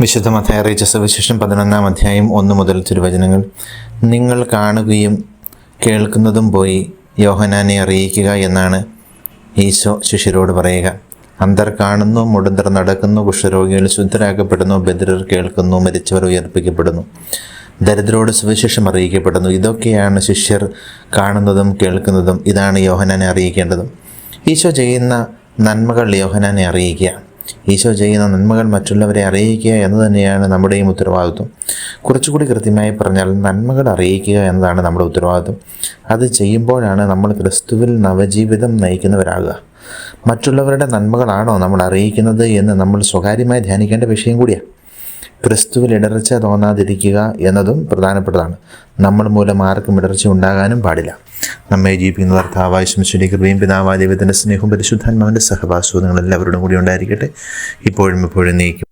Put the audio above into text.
വിശുദ്ധ സവിശേഷം സുവിശേഷം പതിനൊന്നാം അധ്യായം ഒന്ന് മുതൽ തിരുവചനങ്ങൾ. നിങ്ങൾ കാണുകയും കേൾക്കുന്നതും പോയി യോഹനാനെ അറിയിക്കുക എന്നാണ് ഈശോ ശിഷ്യരോട് പറയുക. അന്തർ കാണുന്നു മുടന്തർ നടക്കുന്നു കുഷ്ഠരോഗികൾ ശുദ്ധരാക്കപ്പെടുന്നു ബദിരർ കേൾക്കുന്നു മരിച്ചവർ ഉയർപ്പിക്കപ്പെടുന്നു. ദരിദ്രോട് സുവിശേഷം അറിയിക്കപ്പെടുന്നു. ഇതൊക്കെയാണ് ശിഷ്യർ കാണുന്നതും കേൾക്കുന്നതും. ഇതാണ് യോഹനാനെ അറിയിക്കേണ്ടതും. ഈശോ ചെയ്യുന്ന നന്മകൾ യോഹനാനെ അറിയിക്കുക ഈശോ ചെയ്യുന്ന നന്മകൾ മറ്റുള്ളവരെ അറിയിക്കുക എന്ന് തന്നെയാണ് നമ്മുടെയും ഉത്തരവാദിത്വം. കുറച്ചുകൂടി കൃത്യമായി പറഞ്ഞാൽ നന്മകൾ അറിയിക്കുക എന്നതാണ് നമ്മുടെ ഉത്തരവാദിത്വം. അത് ചെയ്യുമ്പോഴാണ് നമ്മൾ ക്രിസ്തുവിൽ നവജീവിതം നയിക്കുന്നവരാകുക. മറ്റുള്ളവരുടെ നന്മകളാണോ നമ്മൾ അറിയിക്കുന്നത് എന്ന് നമ്മൾ സ്വകാര്യമായി ധ്യാനിക്കേണ്ട വിഷയം കൂടിയാണ്. ക്രിസ്തുവിൽ ഇടർച്ച തോന്നാതിരിക്കുക എന്നതും പ്രധാനപ്പെട്ടതാണ്. നമ്മൾ മൂലം ആർക്കും ഇടർച്ച ഉണ്ടാകാനും പാടില്ല. നമ്മെ ജീവിക്കുന്ന കർത്താവായ ശംശുരി കൃപയും പിതാവായ ദൈവത്തിന്റെ സ്നേഹവും പരിശുദ്ധാത്മാവിന്റെ സഹവാസവും നിങ്ങൾ കൂടി ഉണ്ടായിരിക്കട്ടെ. ഇപ്പോഴും ഇപ്പോഴും നീക്കും